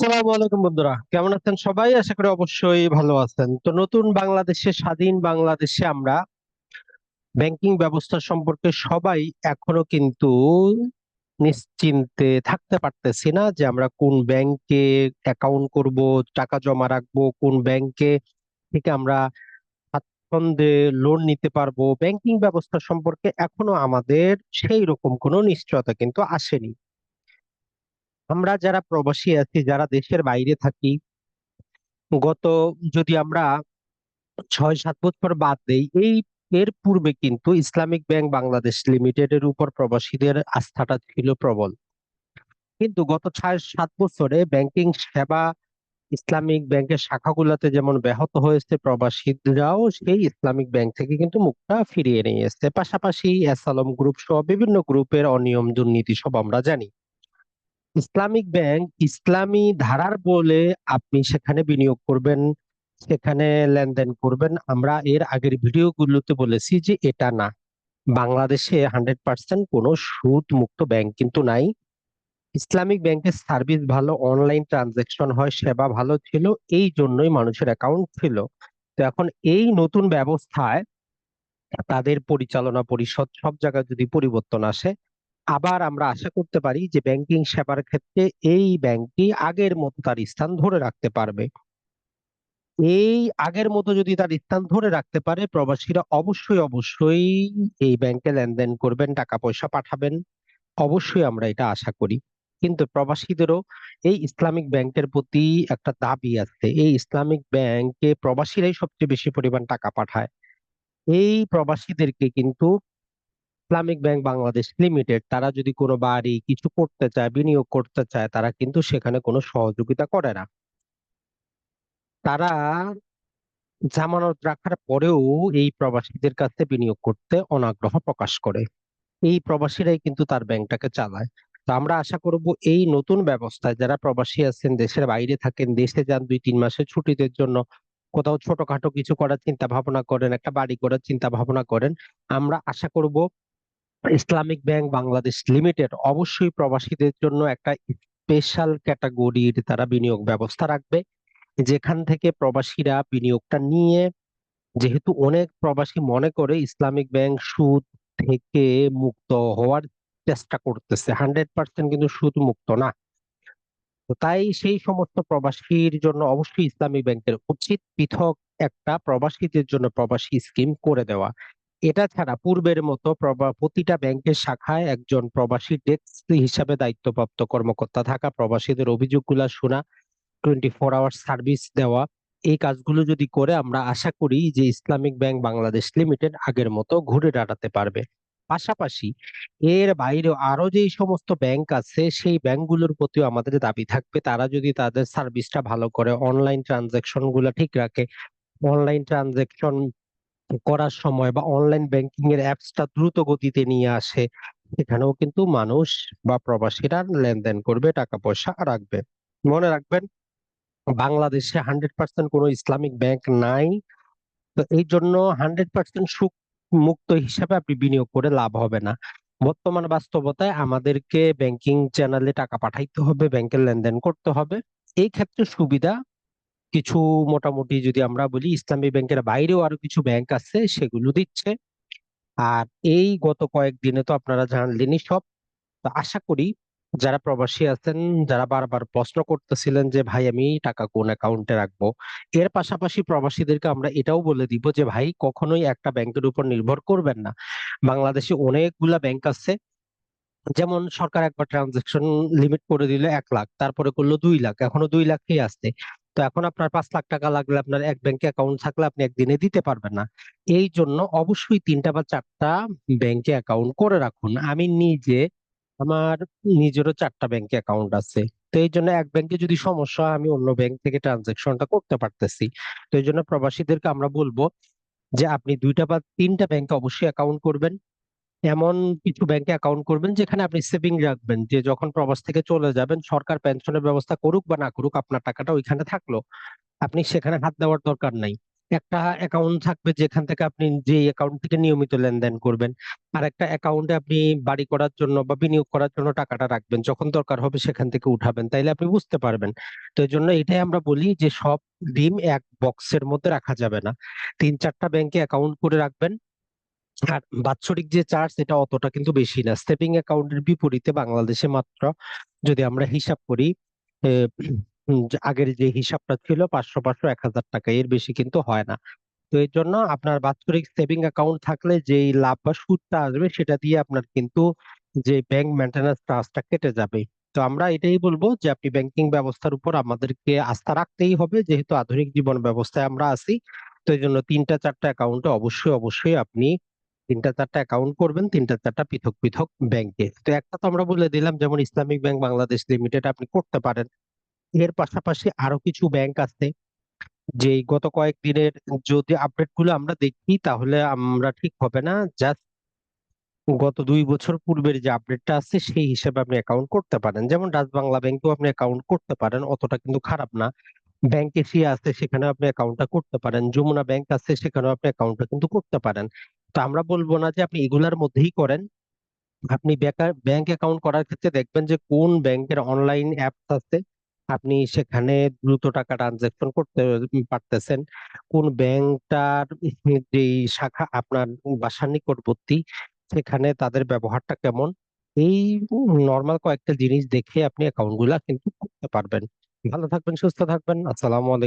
আসসালামু আলাইকুম বন্ধুরা। কেমন আছেন সবাই? আশা করি অবশ্যই ভালো আছেন। তো নতুন বাংলাদেশে, স্বাধীন বাংলাদেশে আমরা ব্যাংকিং ব্যবস্থা সম্পর্কে সবাই এখনও কিন্তু নিশ্চিন্তে থাকতে পারতেছি না যে আমরা কোন ব্যাংকে অ্যাকাউন্ট করব, টাকা জমা রাখব, কোন ব্যাংকে থেকে আমরা স্বাচ্ছন্দ্যে লোন নিতে পারব। ব্যাংকিং ব্যবস্থা সম্পর্কে এখনও আমাদের সেই রকম কোনো নিশ্চয়তা কিন্তু আসেনি। আমরা যারা প্রবাসী আছি, যারা দেশের বাইরে থাকি, গত যদি আমরা ছয়, সাত বছর বাদ দেই, এই এর পূর্বে কিন্তু ইসলামিক ব্যাংক বাংলাদেশ লিমিটেড এর উপর প্রবাসীদের আস্থাটা ছিল প্রবল। কিন্তু গত ছয়, সাত বছরে ব্যাংকিং সেবা, ইসলামিক ব্যাংকের শাখাগুলোতে যেমন ব্যাহত হয়েছে প্রবাসীরাও, সেই ইসলামিক ব্যাংক থেকে কিন্তু মুখটা ফিরিয়ে নিয়ে এসেছে। পাশাপাশি এসালম গ্রুপ সহ বিভিন্ন গ্রুপের অনিয়ম দুর্নীতি সব আমরা জানি। ইসলামিক ব্যাংক ইসলামী ধারার বলে আপনি সেখানে বিনিয়োগ করবেন, সেখানে লেনদেন করবেন। আমরা এর আগের ভিডিওগুলোতে বলেছি যে এটা না। বাংলাদেশে হান্ড্রেড পার্সেন্ট কোনো সুদ মুক্ত ব্যাংক কিন্তু নাই। ইসলামিক ব্যাংকের সার্ভিস ভালো, অনলাইন ট্রানজেকশন হয়, সেবা ভালো ছিল, এই জন্যই মানুষের অ্যাকাউন্ট ছিল। তো এখন এই নতুন ব্যবস্থায় তাদের পরিচালনা পরিষদ সব জায়গায় যদি পরিবর্তন আসে আবার আমরা আশা করতে পারি যে ব্যাংকিং সেবার ক্ষেত্রে এই ব্যাংকটি আগের মতো তার স্থান ধরে রাখতে পারবে। এই আগের মতো যদি তার স্থান ধরে রাখতে পারে, প্রবাসীরা অবশ্যই অবশ্যই এই ব্যাংকে লেনদেন করবেন, টাকা পয়সা পাঠাবেন। অবশ্যই আমরা এটা আশা করি। কিন্তু প্রবাসীদেরও এই ইসলামিক ব্যাংকের প্রতি একটা দাবি আছে। এই ইসলামিক ব্যাংকে প্রবাসীরাই সবচেয়ে বেশি পরিমাণ টাকা পাঠায়। এই প্রবাসীদেরকে কিন্তু ইসলামিক ব্যাংক বাংলাদেশ লিমিটেড, তারা যদি কোনো বাড়ি কিছু করতে চায়, বিনিয়োগ করতে চায়, তারা কিন্তু সেখানে কোনো সহযোগিতা করে না। তারা জামানত রাখার পরেও এই প্রবাসীদের কাছে বিনিয়োগ করতে অনাগ্রহ প্রকাশ করে। এই প্রবাসীরাই কিন্তু তার ব্যাংকটাকে চালায়। তো আমরা আশা করব এই নতুন ব্যবস্থায় যারা প্রবাসী আছেন, দেশের বাইরে থাকেন, দেশে যান দুই তিন মাসের ছুটিদের জন্য, কোথাও ছোটখাটো কিছু করার চিন্তা ভাবনা করেন, একটা বাড়ি করার চিন্তা ভাবনা করেন, আমরা আশা করব ইসলামিক ব্যাংক বাংলাদেশ লিমিটেড অবশ্যই প্রবাসীদের জন্য একটা স্পেশাল ক্যাটাগরির তারা বিনিয়োগ ব্যবস্থা রাখবে। যেখান থেকে প্রবাসীরা বিনিয়োগটা নিয়ে, যেহেতু অনেক প্রবাসী মনে করে ইসলামিক ব্যাংক সুদ থেকে মুক্ত হওয়ার চেষ্টা করতেছে, হান্ড্রেড পার্সেন্ট কিন্তু সুদ মুক্ত না। তাই সেই সমস্ত প্রবাসীর জন্য অবশ্যই ইসলামী ব্যাংকের উচিত পৃথক একটা প্রবাসীদের জন্য প্রবাসী স্কিম করে দেওয়া। এটা ছাড়া পূর্বের মতো প্রতিটা ব্যাংকের শাখায় একজন প্রবাসী ডেস্ক হিসাবে দায়িত্বপ্রাপ্ত কর্মকর্তা থাকা, প্রবাসীদের অভিযোগগুলো শোনা টোয়েন্টি ফোর আওয়ার সার্ভিস দেওয়া, এই কাজগুলো যদি করে আমরা আশা করি যে ইসলামিক ব্যাংক বাংলাদেশ লিমিটেড আগের মতো ঘুরে দাঁড়াতে পারবে। পাশাপাশি এর বাইরেও আরও যে সমস্ত ব্যাংক আছে, সেই ব্যাংকগুলোর প্রতিও আমাদের দাবি থাকবে, তারা যদি তাদের সার্ভিসটা ভালো করে অনলাইন ট্রানজাকশনগুলা ঠিক রাখে অনলাইন ট্রানজাকশন করার সময় বা অনলাইন ব্যাংকিং এর অ্যাপসটা দ্রুত গতিতে নিয়ে আসে, সেখানেও কিন্তু মানুষ বা প্রবাসীরা লেনদেন করবে, টাকা পয়সা রাখবে। মনে রাখবেন, বাংলাদেশে হান্ড্রেড পার্সেন্ট কোনো ইসলামিক ব্যাংক নাই, তো এই জন্য হান্ড্রেড পার্সেন্ট সুখ মুক্ত হিসাবে আপনি বিনিয়োগ করে লাভ হবে না। বর্তমান বাস্তবতায় আমাদেরকে ব্যাংকিং চ্যানেলে টাকা পাঠাইতে হবে ব্যাংকের লেনদেন করতে হবে, এই ক্ষেত্রে সুবিধা কিছু মোটামুটি যদি আমরা বলি ইসলামী ব্যাংকের বাইরেও আরও কিছু ব্যাংক আছে, সেগুলো দিচ্ছে। আর এই গত কয়েকদিনে তো আপনারা জানলেনই সব। আশা করি যারা প্রবাসী আছেন, যারা বারবার প্রশ্ন করতেছিলেন যে, ভাই, আমি টাকা কোন অ্যাকাউন্টে রাখব? এর পাশাপাশি প্রবাসীদেরকে আমরা এটাও বলে দিব যে, ভাই, কখনোই একটা ব্যাংকের উপর নির্ভর করবেন না। বাংলাদেশে অনেকগুলা ব্যাংক আছে। যেমন সরকার একবার ট্রানজাকশন লিমিট করে দিল এক লাখ, তারপরে করল দুই লাখ, এখনও দুই লাখই আছে। তো এখন আপনার পাঁচ লাখ টাকা লাগলে আপনার এক ব্যাংকে অ্যাকাউন্ট থাকলে আপনি একদিনে দিতে পারবেন না। এই জন্য অবশ্যই তিনটা বা চারটা ব্যাংকে অ্যাকাউন্ট করে রাখুন। আমি নিজে, আমার নিজেরও চারটা ব্যাংকে অ্যাকাউন্ট আছে। তো এই জন্য এক ব্যাংকে যদি সমস্যা হয়, আমি অন্য ব্যাংক থেকে ট্রানজাকশনটা করতে পারতেছি। তো এই জন্য প্রবাসীদেরকে আমরা বলব যে, আপনি দুইটা বা তিনটা ব্যাংকে অবশ্যই অ্যাকাউন্ট করবেন। এমন কিছু ব্যাংকে অ্যাকাউন্ট করবেন যেখানে আপনি সেভিং রাখবেন। যে যখন প্রবাস থেকে চলে যাবেন, সরকার পেনশনের ব্যবস্থা করুক বা না করুক, আপনার টাকাটা ওইখানে থাকল। আপনি সেখানে হাত দেওয়ার দরকার নাই। একটা অ্যাকাউন্ট থাকবে যেখান থেকে আপনি যে অ্যাকাউন্ট থেকে নিয়মিত লেনদেন করবেন। আর একটা অ্যাকাউন্টে আপনি বাড়ি করার জন্য বা বিনিয়োগ করার জন্য টাকাটা রাখবেন। যখন দরকার হবে সেখান থেকে উঠাবেন। তাইলে আপনি বুঝতে পারবেন। তো এই জন্য এটাই আমরা বলি যে সব ডিম এক বক্সের মধ্যে রাখা যাবে না। তিন চারটা ব্যাংকে অ্যাকাউন্ট করে রাখবেন। আর বাৎসরিক যে চার্জ এটা অতটা কিন্তু বেশি না। সেভিং অ্যাকাউন্টের বিপরীতে বাংলাদেশে মাত্র যদি আমরা হিসাব করি আগের যে হিসাবটা ছিল পাঁচশো পাঁচশো এক হাজার টাকা, এর বেশি কিন্তু হয় না। তো এর জন্য আপনার বাৎসরিক সেভিং অ্যাকাউন্ট থাকলে যেই লাভ বা সুদটা আসবে সেটা দিয়ে আপনার কিন্তু যে ব্যাংক মেনটেন্যান্স চার্জটা কেটে যাবে। তো আমরা এটাই বলব যে আপনি ব্যাংকিং ব্যবস্থার উপর আমাদেরকে আস্থা রাখতেই হবে। যেহেতু আধুনিক জীবন ব্যবস্থায় আমরা আছি, তো এই জন্য তিনটা চারটা অ্যাকাউন্টে অবশ্যই অবশ্যই আপনি তিনটা চারটা অ্যাকাউন্ট করবেন তিনটা চারটা পৃথক পৃথক ব্যাংকে তো একটা তো আমরা বলে দিলাম যেমন ইসলামিক ব্যাংক বাংলাদেশ লিমিটেড আপনি করতে পারেন। এর পাশাপাশি আরও কিছু ব্যাংক আছে যে গত কয়েকদিনের যদি আপডেটগুলো আমরা দেখি, তাহলে আমরা ঠিক হবে না। জাস্ট গত দুই বছর পূর্বের যে আপডেটটা আছে, সেই হিসেবে আপনি অ্যাকাউন্ট করতে পারেন। যেমন ডাচ বাংলা ব্যাংকেও আপনি অ্যাকাউন্ট করতে পারেন, অতটা কিন্তু খারাপ না। ব্যাংক এশিয়া আছে সেখানে আপনি অ্যাকাউন্টটা করতে পারেন। যমুনা ব্যাংক আছে, সেখানেও আপনি অ্যাকাউন্টটা কিন্তু করতে পারেন। তো আমরা বলব না যে আপনি এগুলার মধ্যেই করেন। আপনি ব্যাংক অ্যাকাউন্ট করার ক্ষেত্রে দেখবেন যে কোন ব্যাংকের অনলাইন অ্যাপস আছে, আপনি সেখানে দ্রুত টাকা ট্রানজাকশন করতে পারতেছেন। কোন ব্যাংকটার যে শাখা আপনার বাসার নিকটবর্তী, সেখানে তাদের ব্যবহারটা কেমন, এই নর্মাল কয়েকটা জিনিস দেখে আপনি অ্যাকাউন্টগুলা কিন্তু করতে পারবেন। ভালো থাকবেন, সুস্থ থাকবেন, আসসালামু আলাইকুম।